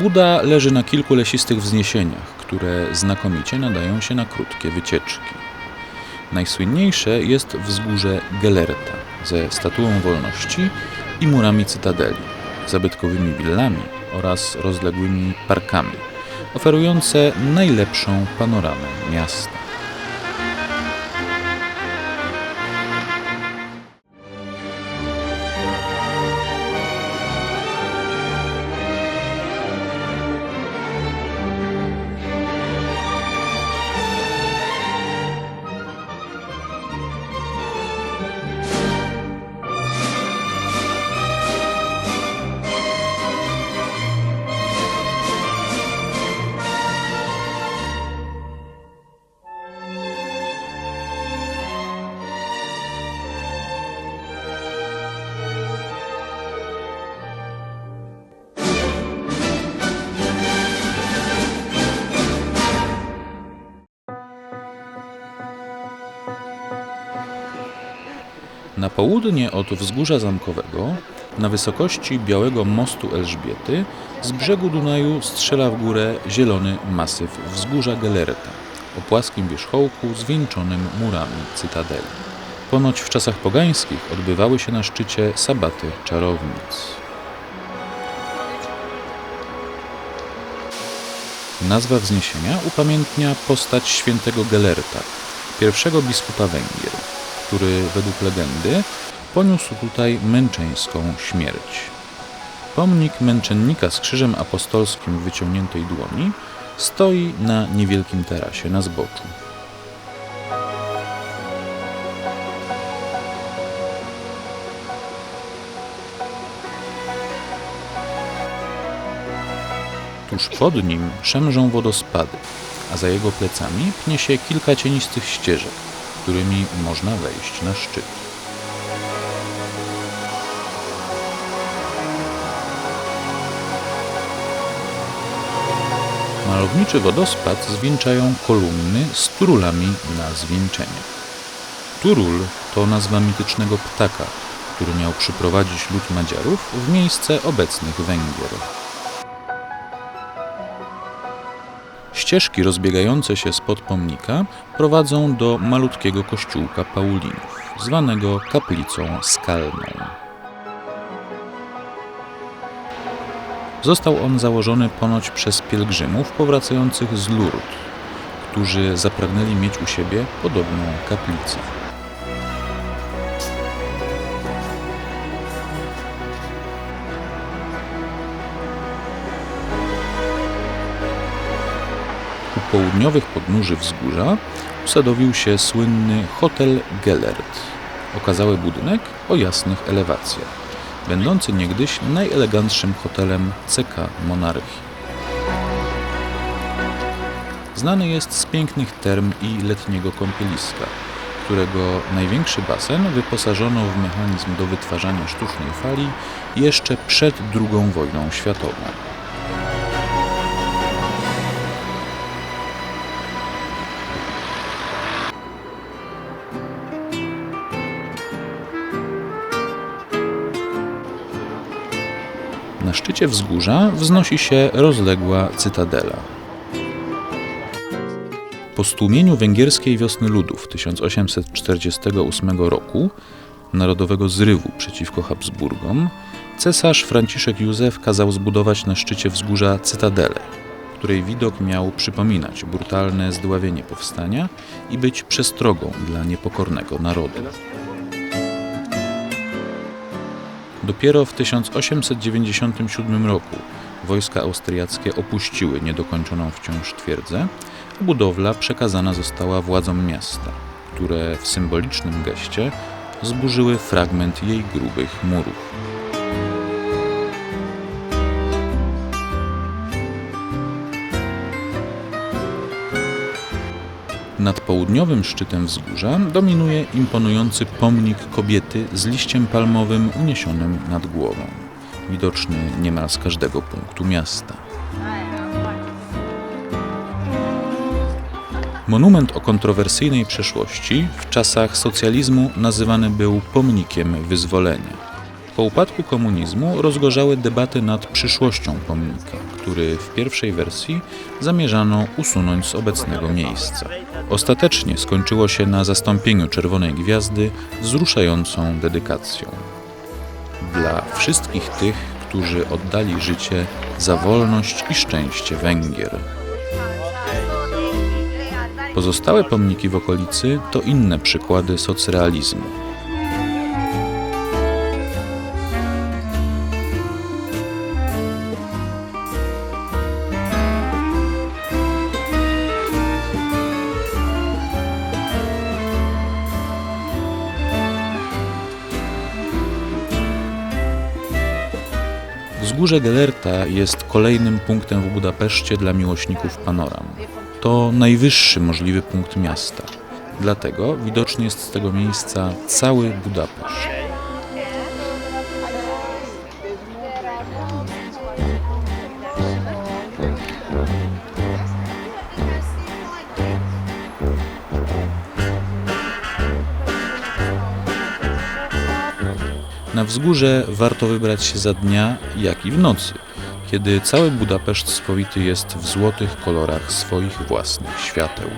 Buda leży na kilku lesistych wzniesieniach, które znakomicie nadają się na krótkie wycieczki. Najsłynniejsze jest wzgórze Gelerta ze statuą wolności i murami cytadeli, zabytkowymi willami oraz rozległymi parkami, oferujące najlepszą panoramę miasta. Południe od wzgórza zamkowego, na wysokości Białego Mostu Elżbiety, z brzegu Dunaju strzela w górę zielony masyw wzgórza Gelerta o płaskim wierzchołku zwieńczonym murami cytadeli. Ponoć w czasach pogańskich odbywały się na szczycie sabaty czarownic. Nazwa wzniesienia upamiętnia postać świętego Gelerta, pierwszego biskupa Węgier, który według legendy poniósł tutaj męczeńską śmierć. Pomnik męczennika z krzyżem apostolskim w wyciągniętej dłoni stoi na niewielkim tarasie na zboczu. Tuż pod nim szemrzą wodospady, a za jego plecami pnie się kilka cienistych ścieżek, którymi można wejść na szczyt. Malowniczy wodospad zwieńczają kolumny z turulami na zwieńczeniach. Turul to nazwa mitycznego ptaka, który miał przyprowadzić lud Madziarów w miejsce obecnych Węgier. Ścieżki rozbiegające się spod pomnika prowadzą do malutkiego kościółka Paulinów, zwanego kaplicą skalną. Został on założony ponoć przez pielgrzymów powracających z Lourdes, którzy zapragnęli mieć u siebie podobną kaplicę. Południowych podnóży wzgórza usadowił się słynny Hotel Gellert, okazały budynek o jasnych elewacjach, będący niegdyś najelegantszym hotelem CK Monarchii. Znany jest z pięknych term i letniego kąpieliska, którego największy basen wyposażono w mechanizm do wytwarzania sztucznej fali jeszcze przed II wojną światową. Szczycie wzgórza wznosi się rozległa cytadela. Po stłumieniu węgierskiej wiosny ludów 1848 roku, narodowego zrywu przeciwko Habsburgom, cesarz Franciszek Józef kazał zbudować na szczycie wzgórza cytadelę, której widok miał przypominać brutalne zdławienie powstania i być przestrogą dla niepokornego narodu. Dopiero w 1897 roku wojska austriackie opuściły niedokończoną wciąż twierdzę, a budowla przekazana została władzom miasta, które w symbolicznym geście zburzyły fragment jej grubych murów. Nad południowym szczytem wzgórza dominuje imponujący pomnik kobiety z liściem palmowym uniesionym nad głową, widoczny niemal z każdego punktu miasta. Monument o kontrowersyjnej przeszłości w czasach socjalizmu nazywany był pomnikiem wyzwolenia. Po upadku komunizmu rozgorzały debaty nad przyszłością pomnika, który w pierwszej wersji zamierzano usunąć z obecnego miejsca. Ostatecznie skończyło się na zastąpieniu Czerwonej Gwiazdy wzruszającą dedykacją. Dla wszystkich tych, którzy oddali życie za wolność i szczęście Węgier. Pozostałe pomniki w okolicy to inne przykłady socrealizmu. Wzgórze Gelerta jest kolejnym punktem w Budapeszcie dla miłośników panoram. To najwyższy możliwy punkt miasta. Dlatego widoczny jest z tego miejsca cały Budapeszt. Na wzgórze warto wybrać się za dnia, jak i w nocy, kiedy cały Budapeszt spowity jest w złotych kolorach swoich własnych świateł.